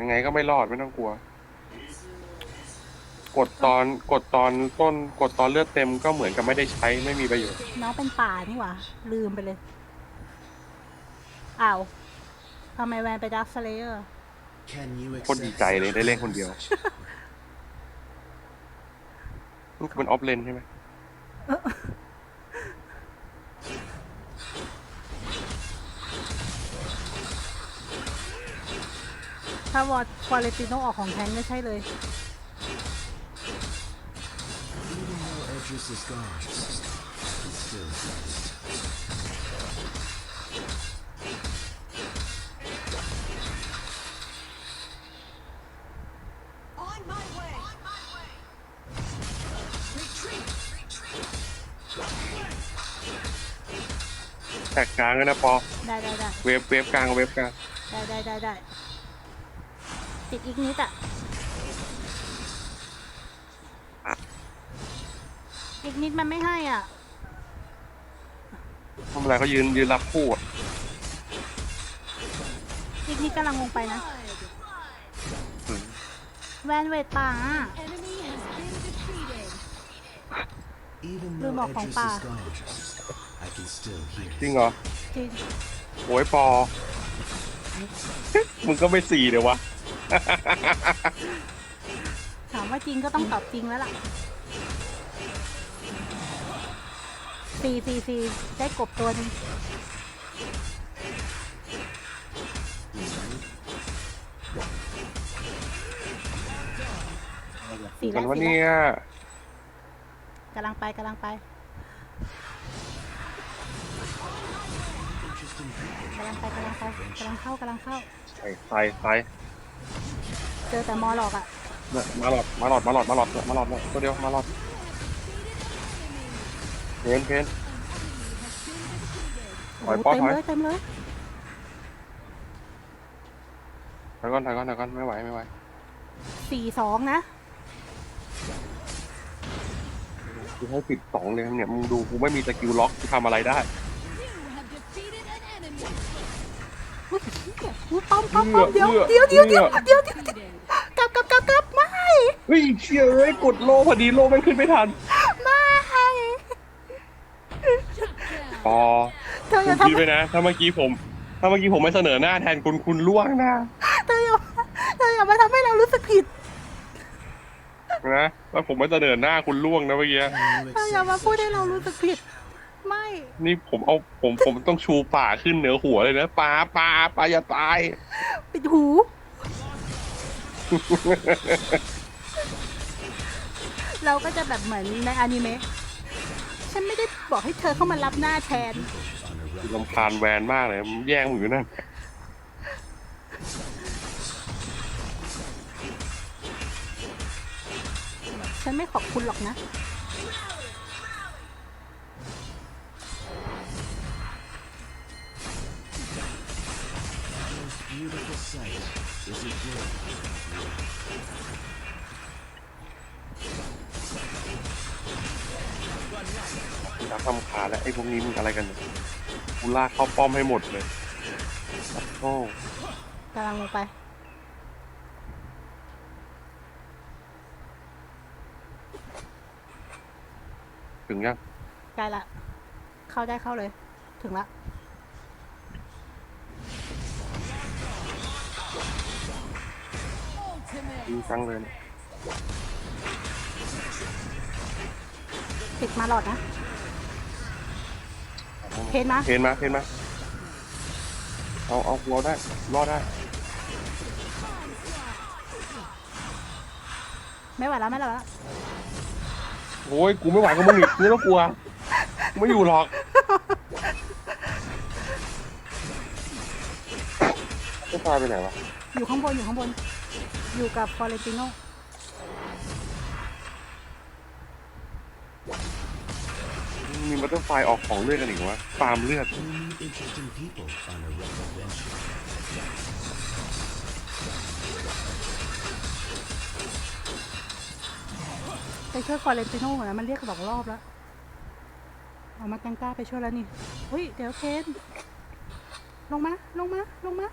ยังไงก็ไม่รอดไม่ต้องกลัว กดตอนกดตอนต้นกดตอนเลือดเต็มก็เหมือนกับไม่ได้ใช้ไม่มีประโยชน์น้องเป็นป่านี่หว่า ลืมไปเลย อ้าวทำไมแวนไปดักสเลเยอร์ Can you โคตรดีใจเลยได้เล่นคนเดียว นี่คือเป็นออฟเลนใช่ไหม ถ้าวอร์ดควาเลติโนออกของแทงไม่ใช่เลย Even though Edris is gone, he's still exist. On my way. On my way. Retreat. Retreat. แตกกลางกันนะปอ ได้ได้ได้เวฟเวฟกลางเวฟกลาง ได้ได้ได้ได้ ติดอีกนิดอะอีกนิดมันไม่ให้อะทำอะไรเขายืนยืนรับคู่อะอีกนิดกำลังลงไปนะ อืมแวนเวทป่าอะ Enemy has been defeated. Even Lưu though một phòng Edris bà. is gone, I can still hear จริงเหรอ จริงโอ้ยปอ มึงก็ไม่สี่เดี๋ยววะ ถามว่าจริงก็ต้องตอบจริงแล้วล่ะสี่สี่สี่ได้กบตัวหนึงสี่กัแล้นวว่าสี่เนี่แล้วยกำลังไปกำลังไป interesting people. กำลังไปกำลังไปกำลังเข้ากำลังเข้า ใส่ใส่ใส่ เจอแต่มอหลอกอะเนี่ยมาหลอดมาหลอดมาหลอดมาหลอดมาหลอดเนี่ยตัวเดียวมาหลอดเพนเพน ถอยโอ้โหปอเต็มถอยเลยเต็มเลย ถอยก่อนถอยก่อนถอยก่อนไม่ไหวไม่ไหวสี่สองนะ กูให้ปิดสองเลยเนี่ยมึงดูกูไม่มีสกิลล็อกกูทำอะไรได้ You have defeated an enemy. อุ้ย อุ้ยป้อมป้อมป้อมเลืเดี๋ยอวดเดี๋ยวเดี๋ยวเลืเดี๋ยวอดเดี๋ยวเดี๋ยว Defeated. กลับกลับกลับกลับไม่เฮ้ยเชี่ยเอ้ยกดโลพอดีโลแมันขึ้นไม่ทันไม่อ๋อเธออคุย่าณทำคิดไว้นะ ถ้าเมื่อกี้ผม ถ้าเมื่อกี้ผมไม่เสนอหน้าแทนคุณคุณล่วงหน้าเธออย่าเธออย่ามาทำให้เรารู้สึกผิดนะว่าผมไม่เสนอหน้าคุณล่วงนะเมื่อกี้ Can you เธออย่ามา accept พูดให้เรารู้สึกผิด ไม่นี่ผมเอาผมผมต้องชูป่าขึ้นเหนือหัวเลยนะปลาปลาปลาอย่าตาย ปิดหู เราก็จะแบบเหมือนในอนิเมะฉันไม่ได้บอกให้เธอเข้ามารับหน้าแทน on a run? ลำคาญแวนมากเลยมันแย่งผมอยู่นั่นฉันไม่ขอบคุณหรอกนะ beautiful sight is a joy. อยากทำขาแล้วไอ้พวกนี้มึงอะไรกันเนี่ยกูลากเข้าป้อมให้หมดเลยตัดโอ้กำลังลงไปถึงยัง ใกล้ละ เข้าได้เข้าเลย ถึงละ Ultimate. ยิงจังเลยเนี่ยติดมาหลอดนะ เพนมาเพนมาเพนมาเอาเอาเราได้รอดได้ ไม่ไหวแล้วไม่ไหวแล้วโอ้ยกูไม่ไหวกับมึงอีกกูต้องกลัวกูไม่อยู่หรอกจะตายไปไหนวะอยู่ข้างบนอยู่ข้างบน อยู่กับฟอเรนติโนมีบัตเตอร์ไฟออกของเลือดกันอีกวะฟาร์มเลือด You meet interesting people on a rough adventure. ไปช่วยฟอเรนติโนนะมันเรียกสองรอบแล้ว เอามาตังก้าไปช่วยแล้วนี่เฮ้ย เดี๋ยวเคนลงมา ลงมา ลงมา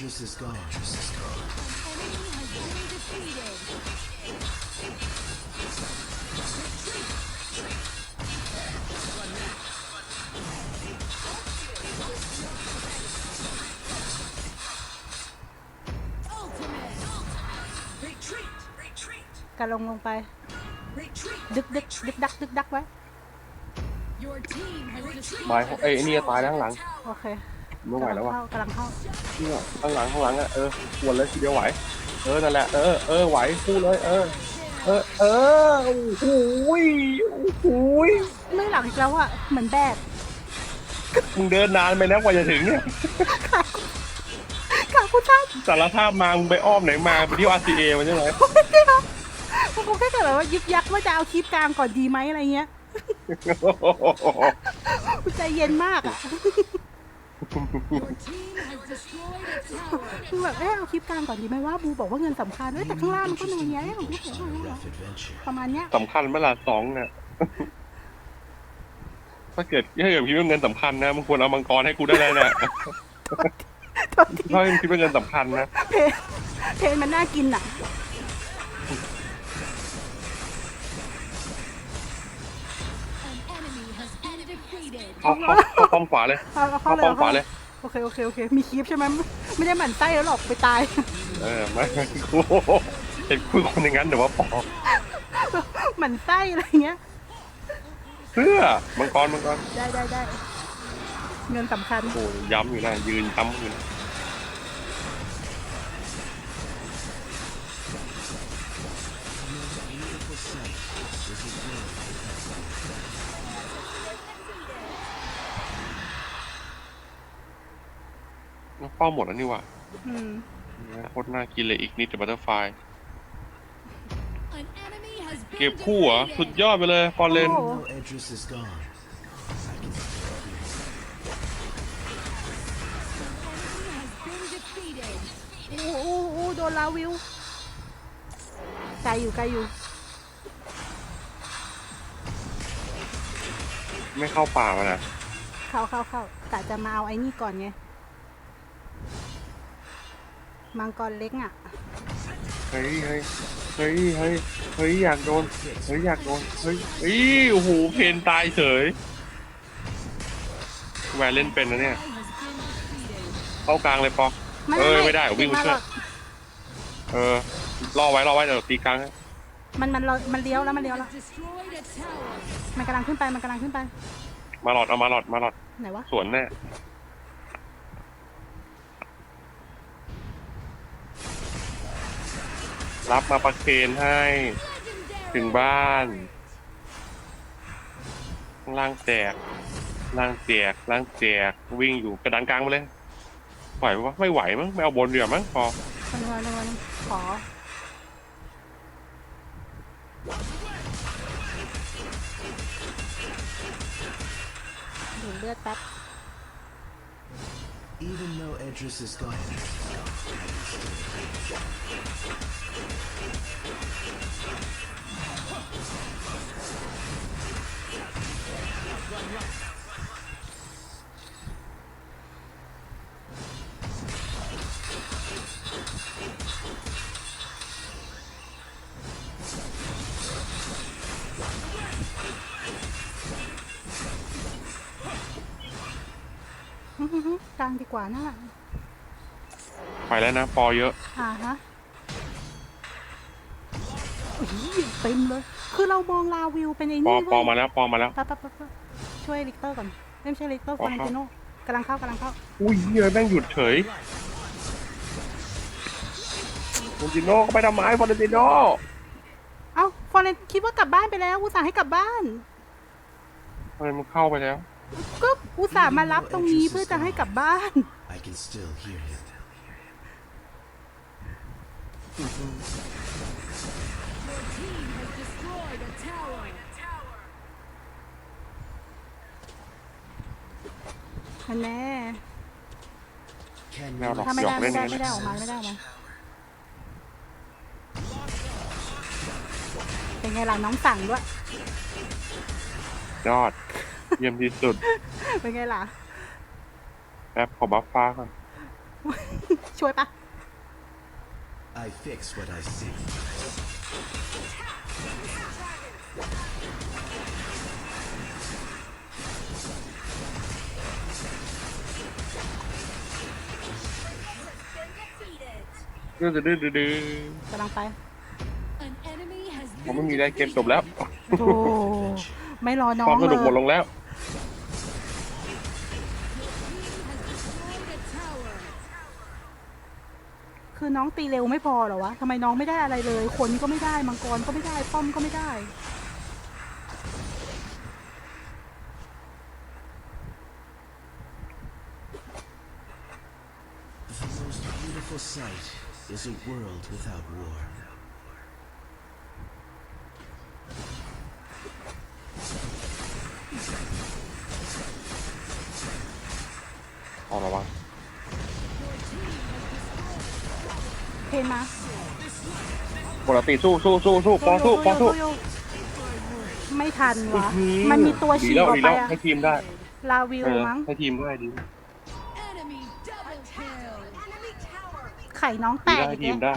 Even though Edris is gone, Enemy has been defeated. Ultimate. Retreat. Retreat. กระลงลงไป Retreat. ดึกดึกดึกดักดึกดัก ไว้ Your team has destroyed ไม้เอ้ยไอ้นี่จะตายแล้วข้างหลังโอเคไม่ไหวแล้วว่ะกำลังเข้าเนี่ยข้างหลังข้างหลังอะเออปวดเลยทีเดียวไหว เออนั่นแหละเออเออไหวพูดเลยเออ เออเออโอ้โหยโอ้โหยไม่หลังอีกแล้วอะเหมือนแบกมึงเดินนานไปแล้วกว่าจะถึงเนี่ยค่ะคุณท่านสารภาพมามึงไปอ้อมไหนมาไปที่ RCA มันใช่ไหมผมคงแค่เกิดแบบว่ายึกยักว่าจะเอาคลิปกลางก่อนดีไหมอะไรเงี้ยใจเย็นมากอะ คือแบบเออเอาคลิปกลางก่อนดีไหมว่าบูบอกว่าเงินสำคัญเอ้ยแต่ข้างล่างมันก็หนูเนี้ยผมก็เห็น on a rough adventure. ประมาณเนี้ยสำคัญเวลาสองเนี่ยถ้าเกิดถ้าเกิดคิดว่าเงินสำคัญนะมึงควรเอามังกรให้กูได้เลยเนี่ยโทษทีถ้ามึงคิดว่าเงินสำคัญนะเพนเพนมันน่ากินอะ An enemy has been defeated. เข้าเข้าเข้า ป้อมขวาเลยเอาเอาเข้าเข้าเลยป้อมขวาเลย โอเคโอเคโอเค มีคลิปใช่ไหมไม่ได้หมั่นไส้แล้วหรอกไปตาย เออไม่กูเห็นคุยคนอย่างนั้นเดี๋ยวว่าปอหมั่นไส้อะไรเงี้ย เพื่อมังกรมังกรได้ได้ได้เงินสำคัญ โอ้ยย้ำอยู่นะยืนย้ำอยู่นะ เป้าหมดแล้วนี่หว่าอืมโคตรน่ากินเลยอีกนิดแต่บัตเตอร์ไฟ An enemy has เก็บ been คู่เหรอสุด defeated. ยอดไปเลยฟอนเลนโอ้ Even though Edris is gone, I can still hear him. Enemy has been defeated. โอ้โอ้โอ้โดนลาวิวไกลอยู่ไกลอยู่ ไม่เข้าป่ามานะเข้าเข้าเข้ากะจะมาเอาไอ้นี่ก่อนไง มังกรเล็กอะ เฮ้ยเฮ้ยเฮ้ยเฮ้ยเฮ้ยอยากโดน เฮ้ยอยากโดน เฮ้ยเฮ้ยโอ้โหเพนตายเฉยแหวนเล่นเป็นนะเนี่ย Has been defeated. เข้ากลางเลยปอเออไม่ได้วิ่งติมามาช่วยหรอกเออรอไว้รอไว้เดี๋ยวตีกลางให้มันมันรอมันเลี้ยวแล้วมันเลี้ยวแล้ว Has destroyed a tower. มันกำลังขึ้นไปมันกำลังขึ้นไป มาหลอดเอามาหลอดมาหลอดไหนวะสวนแน่ รับมาประเคนให้ ถึงบ้านล่างแตกล่างแตกล่างแตกวิ่งอยู่กระดานกลางไปเลยไหวปะไม่ไหวมั้งไม่เอาบนเดือมั้งพอวันวันวันวันขอ Even though Edris is gone, I can กลางดีกว่าน่ะไปแล้วนะ ปอเยอะ อ่าฮะอุ้ยเต็มเลย คือเรามองลาวิวเป็นไอ้ปอนี่ปอเว้ยมาแล้วปอมาแล้ว ปั๊บปั๊บปั๊บปั๊บช่วยลิกเตอร์ก่อนเอ้ยไม่ใช่ลิกเตอร์ฟออครับเรนติโนกำลังเข้ากำลังเข้า อุ้ยเฮียแม่งหยุดเฉยฟอนติโน่ก็ไปทำไมฟอนติโน่เอ้าฟอเรนคิดว่ากลับบ้านไปแล้วอุตส่าห์ให้กลับบ้าน ทำไมมันเข้าไปแล้ว ก็อุตส่าห์มารับตรงนี้เพื่อจะให้กลับบ้าน I can still hear him. Your team has destroyed a tower. อันแน่ Can ไม่เอาหรอกถ้าไม่หยอได้กเล่ไม่นได้อย่างไม่นี้ได้ออกมาไม่ได้ออกมาเป็นไงล่ะน้องสั่งด้วยยอด เยี่ยมที่สุด เป็นไงล่ะ แป๊บขอบัฟฟ้าก่อน ช่วยปะ I fix what I see. ดื้อดื้อดื้อดื้อกำลังไป An enemy has ผม been ไม่มีได้เกมจบแล้ว โธ่ไม่รอน้อควางมสเลนุกหมดลยงแล้ว คือน้องตีเร็วไม่พอเหรอวะทำไมน้องไม่ได้อะไรเลยคนก็ไม่ได้ มังกรก็ไม่ได้ ป้อมก็ไม่ได้ The most beautiful sight is a world without war. เอาระวัง นมาปกติสู้สู้สู้สู้ปองสู้ปองสู้ยู่ไม่ทันวะมันมีตัวดีฉีกแล้วออกดีไปแล้วอะให้ทีมได้ลาวิวเออมั้งให้ทีมได้ดี Enemy double kill. Enemy tower. ไข่น้องแตดีกได้อีให้กทีมแล้วได้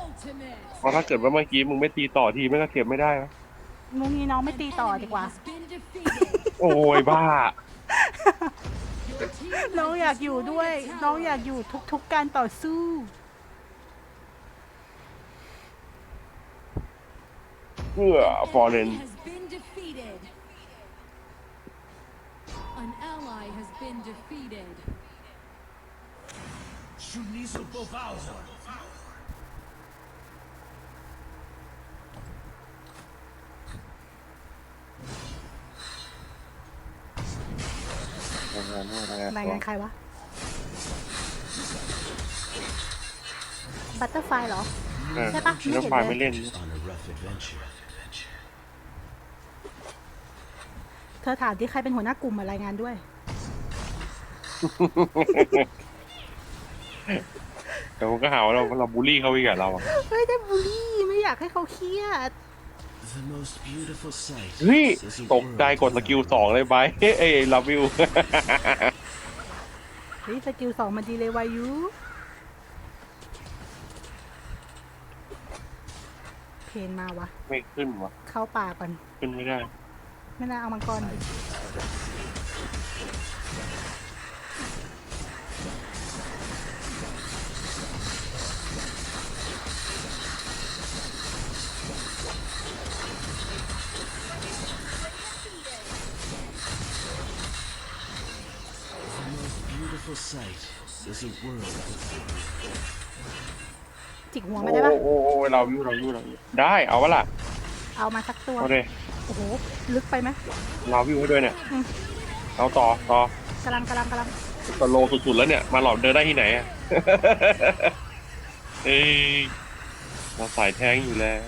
Ultimate. เพราะถ้าเกิดว่าเมื่อกี้มึงไม่ตีต่อทีมไม่ก็เก็บไม่ได้นะมุงนี้น้องไม่ตีต่อดีกว่า Has been defeated. โอ้ยบ้า Your team has น้องอยากอยู่ด้วย destroyed a น้อง tower. อยากอยู่ทุกๆการต่อสู้ has been defeated. An ally has been defeated. Shunizo Bovauza. รายงานใครวะ บัตเตอร์ไฟเหรอ ใช่ปะไม่เห็นเลยน้ำปลาไม่เล่น On a rough adventure. เธอถามที่ใครเป็นหัวหน้ากลุ่มมารายงานด้วย แต่ผมก็หาว่าเราเราบูลลี่เขาอีกอะเราอะเฮ้ยได้บูลลี่ไม่อยากให้เขาเครียด The most beautiful sight เฮ้ย is a ตกใจ world กดสกิลสองเลยไปเอ้ยลาวิว เฮ้ยสกิลสองมันดีเลยวายุ เพนมาวะ ไม่ขึ้นวะเข้าป่าก่อน ขึ้นไม่ได้ ไม่น่าเอามังกรดิ The most beautiful sight is a world without war. จิกหัวโอ้มาได้ปะโอ้โอ้เราวิวเราวิวเราวิวได้เอาวะล่ะเอามาสักตัว เอาเลยโอ้โห ลึกไปไหม เราวิวให้ด้วยเนี่ยอืม เอาต่อต่อกำลังกำลังกำลังตโลสุดๆแล้วเนี่ยมาหลอดเดินได้ที่ไหนอะ เอ้ยเราสายแทงอยู่แล้ว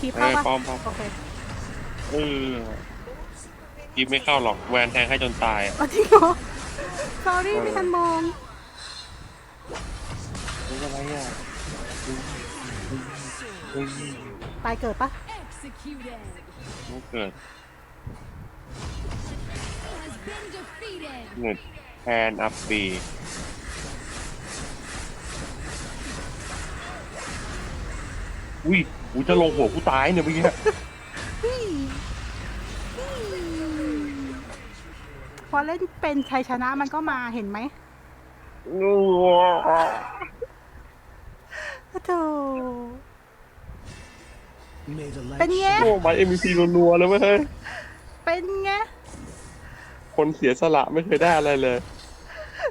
คีบเข้าปะเออป้อมป้อมโอเคเออกิฟไม่เข้าหรอกแวนแทงให้จนตายอะ เอาจริงเหรอ sorry ไม่ทันมองนี่ อะไรอะเฮ้ยตายเกิดปะ Executed. ไม่เกิด Has been defeated. เงิดแทนอัพปีอุ้ยกูจะลงหัวกูตายเนี่ยเมื่อกี้พอเล่นเป็นชัยชนะมันก็มาเห็นไหมโอ้โธ่ May the light เป็นไง โอ้มาเอ็มซีนัวๆเลยเว้ยเป็นไง คนเสียสละไม่เคยได้อะไรเลย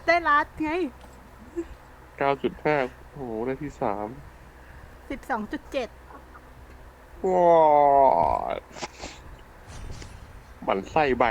ได้รัดไง9.5 โอ้โห ได้ที่สามสิบสองจุดเจ็ดว้าหมันไส้ใบ